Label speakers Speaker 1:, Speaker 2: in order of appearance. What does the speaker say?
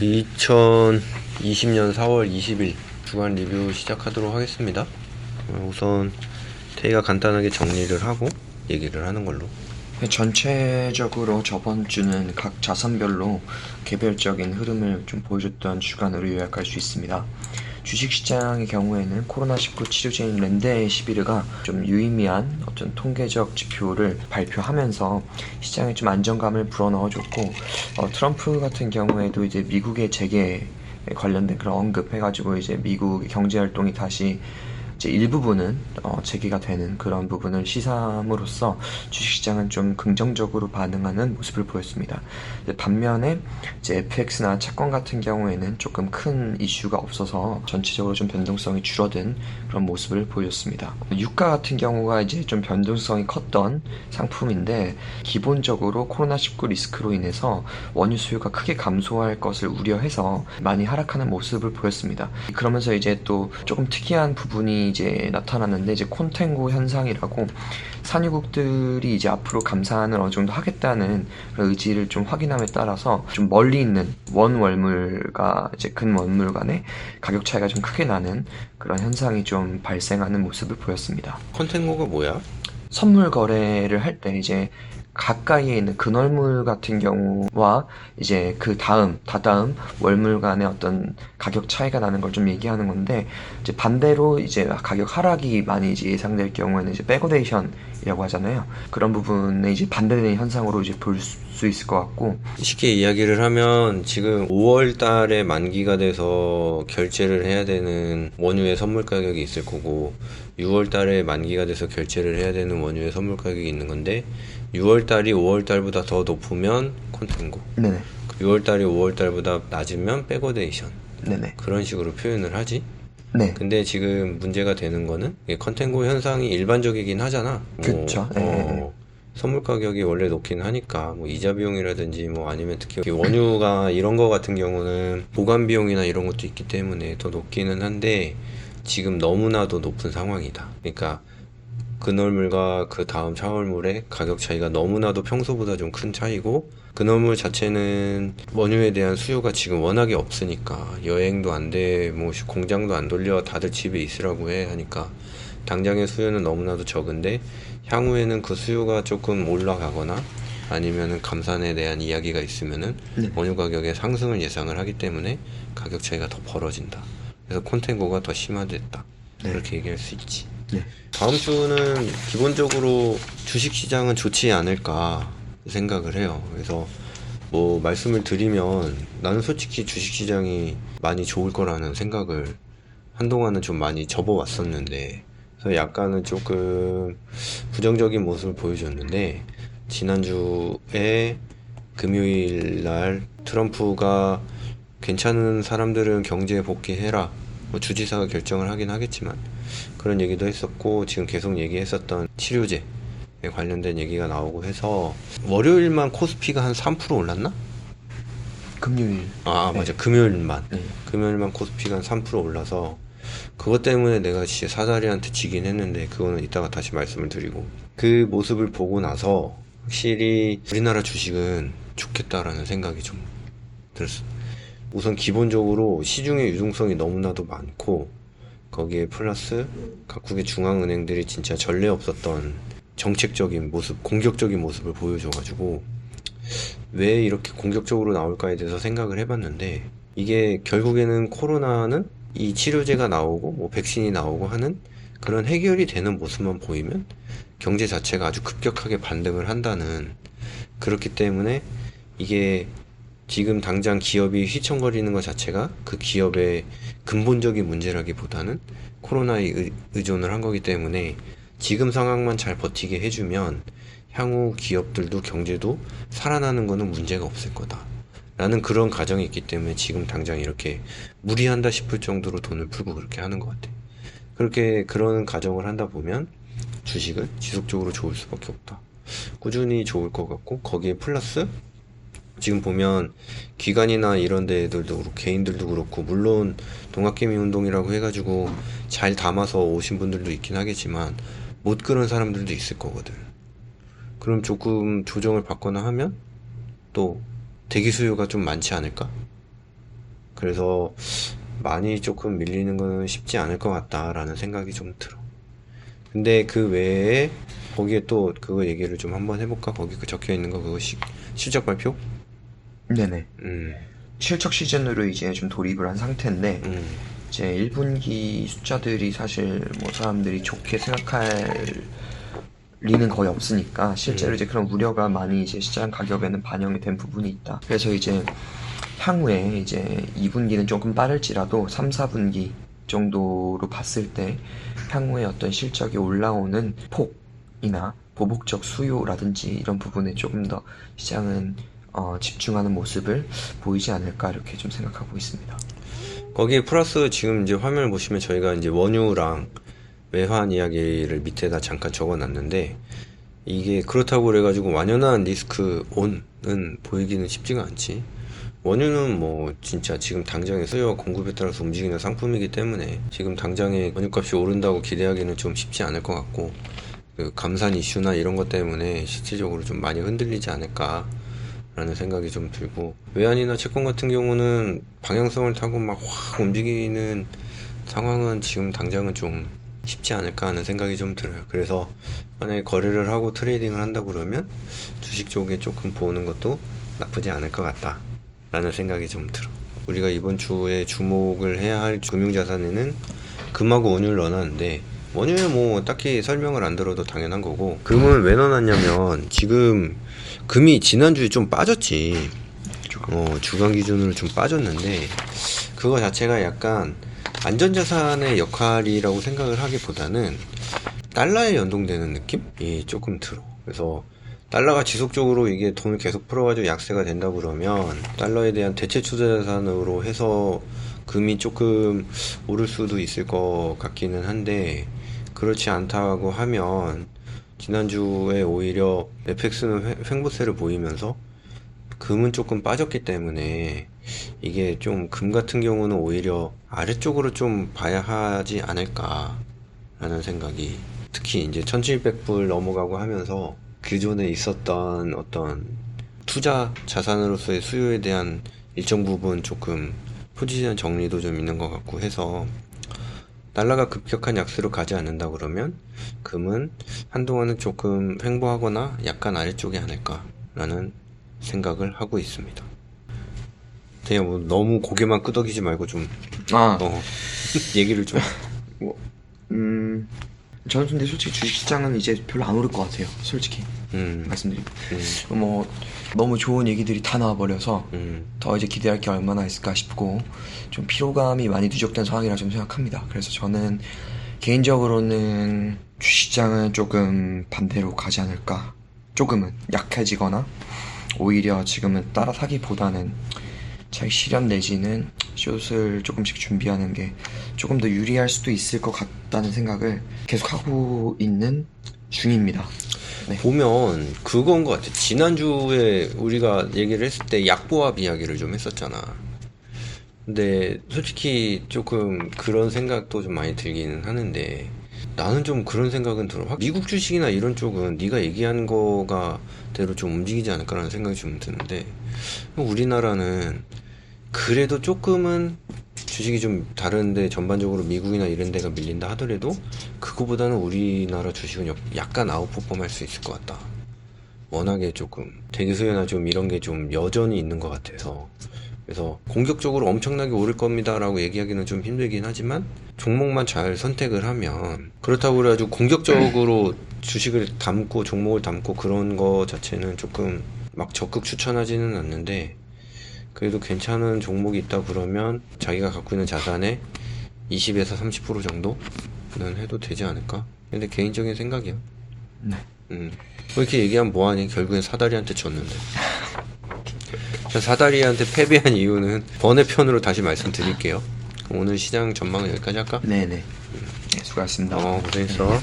Speaker 1: 2020년 4월 20일 주간 리뷰 시작하도록 하겠습니다. 어, 우선 테이가 간단하게 정리를 하고 얘기를 하는 걸로.
Speaker 2: 네, 전체적으로 저번 주는 각 자산별로 개별적인 흐름을 좀 보여줬던 주간으로 요약할 수 있습니다. 주식시장의 경우에는 코로나19 치료제인 렌데시비르가 좀 유의미한 어떤 통계적 지표를 발표하면서 시장에 좀 안정감을 불어넣어줬고 어, 트럼프 같은 경우에도 이제 미국의 재계에 관련된 그런 언급해가지고 이제 미국 경제 활동이 다시 이제 일부분은 어, 재개가 되는 그런 부분을 시사함으로써 주식시장은 좀 긍정적으로 반응하는 모습을 보였습니다. 반면에 이제 FX나 채권 같은 경우에는 조금 큰 이슈가 없어서 전체적으로 좀 변동성이 줄어든 그런 모습을 보였습니다. 유가 같은 경우가 이제 좀 변동성이 컸던 상품인데 기본적으로 코로나19 리스크로 인해서 원유 수요가 크게 감소할 것을 우려해서 많이 하락하는 모습을 보였습니다. 그러면서 이제 또 조금 특이한 부분이 이제 나타났는데 이제 콘텐고 현상이라고 산유국들이 이제 앞으로 감산을 어느 정도 하겠다는 의지를 좀 확인함에 따라서 좀 멀리 있는 원 월물과 이제 근 월물 간의 가격 차이가 좀 크게 나는 그런 현상이 좀 발생하는 모습을 보였습니다.
Speaker 1: 컨텐고가 뭐야?
Speaker 2: 선물 거래를 할 때 이제 가까이에 있는 근월물 같은 경우와 이제 그 다음, 다다음 월물 간의 어떤 가격 차이가 나는 걸 좀 얘기하는 건데, 이제 반대로 이제 가격 하락이 많이 이제 예상될 경우에는 이제 백오데이션이라고 하잖아요. 그런 부분에 이제 반대되는 현상으로 이제 볼 수 있을 것 같고,
Speaker 1: 쉽게 이야기를 하면 지금 5월 달에 만기가 돼서 결제를 해야 되는 원유의 선물 가격이 있을 거고 6월 달에 만기가 돼서 결제를 해야 되는 원유의 선물 가격이 있는 건데 6월 달이 5월 달보다 더 높으면 콘텐고.
Speaker 2: 네네,
Speaker 1: 6월 달이 5월 달보다 낮으면 백오데이션.
Speaker 2: 네네,
Speaker 1: 그런 식으로 표현을 하지.
Speaker 2: 네,
Speaker 1: 근데 지금 문제가 되는 거는 컨텐고 현상이 일반적이긴 하잖아. 뭐,
Speaker 2: 그쵸. 예,
Speaker 1: 어, 선물 가격이 원래 높긴 하니까 뭐 이자 비용이라든지 뭐 아니면 특히 원유가 이런 거 같은 경우는 보관 비용이나 이런 것도 있기 때문에 더 높기는 한데 지금 너무나도 높은 상황이다. 그러니까 근월물과 그 다음 차월물의 가격 차이가 너무나도 평소보다 좀 큰 차이고 근월물 자체는 원유에 대한 수요가 지금 워낙에 없으니까 여행도 안 돼, 뭐 공장도 안 돌려 다들 집에 있으라고 해 하니까 당장의 수요는 너무나도 적은데 향후에는 그 수요가 조금 올라가거나 아니면은 감산에 대한 이야기가 있으면은
Speaker 2: 네.
Speaker 1: 원유 가격의 상승을 예상을 하기 때문에 가격 차이가 더 벌어진다. 그래서 콘텐고가 더 심화됐다.
Speaker 2: 네.
Speaker 1: 그렇게 얘기할 수 있지.
Speaker 2: 네.
Speaker 1: 다음 주는 기본적으로 주식 시장은 좋지 않을까 생각을 해요. 그래서 뭐 말씀을 드리면 나는 솔직히 주식 시장이 많이 좋을 거라는 생각을 한동안은 좀 많이 접어왔었는데 그래서 약간은 조금 부정적인 모습을 보여줬는데 지난주에 금요일 날 트럼프가 괜찮은 사람들은 경제에 복귀해라 뭐 주지사가 결정을 하긴 하겠지만 그런 얘기도 했었고 지금 계속 얘기했었던 치료제에 관련된 얘기가 나오고 해서 월요일만 코스피가 한 3% 올랐나?
Speaker 2: 금요일.
Speaker 1: 아 맞아 금요일만
Speaker 2: 네.
Speaker 1: 금요일만 코스피가 한 3% 올라서 그것 때문에 내가 진짜 사다리한테 지긴 했는데 그거는 이따가 다시 말씀을 드리고 그 모습을 보고 나서 확실히 우리나라 주식은 좋겠다라는 생각이 좀 들었어. 우선 기본적으로 시중의 유동성이 너무나도 많고 거기에 플러스 각국의 중앙은행들이 진짜 전례 없었던 정책적인 모습, 공격적인 모습을 보여줘가지고 왜 이렇게 공격적으로 나올까에 대해서 생각을 해봤는데 이게 결국에는 코로나는 이 치료제가 나오고 뭐 백신이 나오고 하는 그런 해결이 되는 모습만 보이면 경제 자체가 아주 급격하게 반등을 한다는 그렇기 때문에 이게 지금 당장 기업이 휘청거리는 것 자체가 그 기업의 근본적인 문제라기보다는 코로나에 의- 의존을 한 거기 때문에 지금 상황만 잘 버티게 해주면 향후 기업들도 경제도 살아나는 거는 문제가 없을 거다. 라는 그런 가정이 있기 때문에 지금 당장 이렇게 무리한다 싶을 정도로 돈을 풀고 그렇게 하는 것 같아. 그렇게 그런 가정을 한다 보면 주식은 지속적으로 좋을 수밖에 없다. 꾸준히 좋을 것 같고 거기에 플러스 지금 보면 기관이나 이런 데들도 그렇고 개인들도 그렇고 물론 동학개미 운동이라고 해가지고 잘 담아서 오신 분들도 있긴 하겠지만 못 그런 사람들도 있을 거거든. 그럼 조금 조정을 받거나 하면 또 대기 수요가 좀 많지 않을까? 그래서 많이 조금 밀리는 거는 쉽지 않을 것 같다라는 생각이 좀 들어. 근데 그 외에 거기에 또 그거 얘기를 좀 한번 해볼까? 거기 그 적혀 있는 거 그거 시, 실적 발표?
Speaker 2: 네네.
Speaker 1: 음,
Speaker 2: 실적 시즌으로 이제 좀 돌입을 한 상태인데
Speaker 1: 음,
Speaker 2: 이제 1분기 숫자들이 사실 뭐 사람들이 좋게 생각할 리는 거의 없으니까 실제로 이제 그런 우려가 많이 이제 시장 가격에는 반영이 된 부분이 있다. 그래서 이제 향후에 이제 2분기는 조금 빠를지라도 3, 4분기 정도로 봤을 때 향후에 어떤 실적이 올라오는 폭이나 보복적 수요라든지 이런 부분에 조금 더 시장은 어, 집중하는 모습을 보이지 않을까 이렇게 좀 생각하고 있습니다.
Speaker 1: 거기에 플러스 지금 이제 화면을 보시면 저희가 이제 원유랑 외환 이야기를 밑에다 잠깐 적어 놨는데 이게 그렇다고 그래가지고 완연한 리스크 온은 보이기는 쉽지가 않지. 원유는 뭐 진짜 지금 당장의 수요와 공급에 따라서 움직이는 상품이기 때문에 지금 당장에 원유값이 오른다고 기대하기는 좀 쉽지 않을 것 같고 그 감산 이슈나 이런 것 때문에 실질적으로 좀 많이 흔들리지 않을까 라는 생각이 좀 들고 외환이나 채권 같은 경우는 방향성을 타고 막 확 움직이는 상황은 지금 당장은 좀 쉽지 않을까 하는 생각이 좀 들어요. 그래서 만약에 거래를 하고 트레이딩을 한다 그러면 주식 쪽에 조금 보는 것도 나쁘지 않을 것 같다 라는 생각이 좀 들어. 우리가 이번 주에 주목을 해야 할 금융자산에는 금하고 원유를 넣어놨는데 원유는 뭐 딱히 설명을 안 들어도 당연한 거고. 금은 왜 넣어놨냐면 지금 금이 지난주에 좀 빠졌지. 어, 주간 기준으로 좀 빠졌는데 그거 자체가 약간 안전자산의 역할이라고 생각을 하기보다는 달러에 연동되는 느낌이 조금 들어. 그래서 달러가 지속적으로 이게 돈을 계속 풀어가지고 약세가 된다 그러면 달러에 대한 대체 투자자산으로 해서 금이 조금 오를 수도 있을 것 같기는 한데 그렇지 않다고 하면 지난주에 오히려 FX는 횡- 횡보세를 보이면서 금은 조금 빠졌기 때문에 이게 좀 금 같은 경우는 오히려 아래쪽으로 좀 봐야 하지 않을까 라는 생각이 특히 이제 1700불 넘어가고 하면서 기존에 있었던 어떤 투자 자산으로서의 수요에 대한 일정 부분 조금 포지션 정리도 좀 있는 것 같고 해서 달러가 급격한 약세로 가지 않는다 그러면 금은 한동안은 조금 횡보하거나 약간 아래쪽이 아닐까라는 생각을 하고 있습니다. 그냥 뭐 너무 고개만 끄덕이지 말고 좀
Speaker 2: 아,
Speaker 1: 어, 얘기를 좀
Speaker 2: 음, 저는 근데 솔직히 주식시장은 이제 별로 안 오를 것 같아요. 솔직히
Speaker 1: 음,
Speaker 2: 말씀드리면
Speaker 1: 음,
Speaker 2: 뭐 너무 좋은 얘기들이 다 나와버려서
Speaker 1: 음,
Speaker 2: 더 이제 기대할 게 얼마나 있을까 싶고 좀 피로감이 많이 누적된 상황이라 좀 생각합니다. 그래서 저는 개인적으로는 주식시장은 조금 반대로 가지 않을까. 조금은 약해지거나 오히려 지금은 따라사기보다는 자기 실현 내지는 숏을 조금씩 준비하는 게 조금 더 유리할 수도 있을 것 같다는 생각을 계속 하고 있는 중입니다. 네.
Speaker 1: 보면 그건 것 같아. 지난주에 우리가 얘기를 했을 때 약보합 이야기를 좀 했었잖아. 근데 솔직히 조금 그런 생각도 좀 많이 들기는 하는데 나는 좀 그런 생각은 들어. 확- 미국 주식이나 이런 쪽은 네가 얘기한 거가 대로 좀 움직이지 않을까라는 생각이 좀 드는데 우리나라는 그래도 조금은 주식이 좀 다른데 전반적으로 미국이나 이런 데가 밀린다 하더라도 그거보다는 우리나라 주식은 역- 약간 아웃퍼폼 할 수 있을 것 같다. 워낙에 조금 대기 수요나 좀 이런 게 좀 여전히 있는 것 같아서 그래서 공격적으로 엄청나게 오를 겁니다라고 얘기하기는 좀 힘들긴 하지만 종목만 잘 선택을 하면 그렇다고 그래가지고 공격적으로 주식을 담고 종목을 담고 그런 거 자체는 조금 막 적극 추천하지는 않는데 그래도 괜찮은 종목이 있다 그러면 자기가 갖고 있는 자산의 20에서 30% 정도는 해도 되지 않을까? 근데 개인적인 생각이야.
Speaker 2: 네.
Speaker 1: 음. 왜 이렇게 얘기하면 뭐하니? 결국엔 사다리한테 졌는데. 자, 사다리한테 패배한 이유는 번외 편으로 다시 말씀드릴게요. 오늘 시장 전망은 여기까지 할까?
Speaker 2: 네네. 네, 수고하셨습니다.
Speaker 1: 어, 고생했어.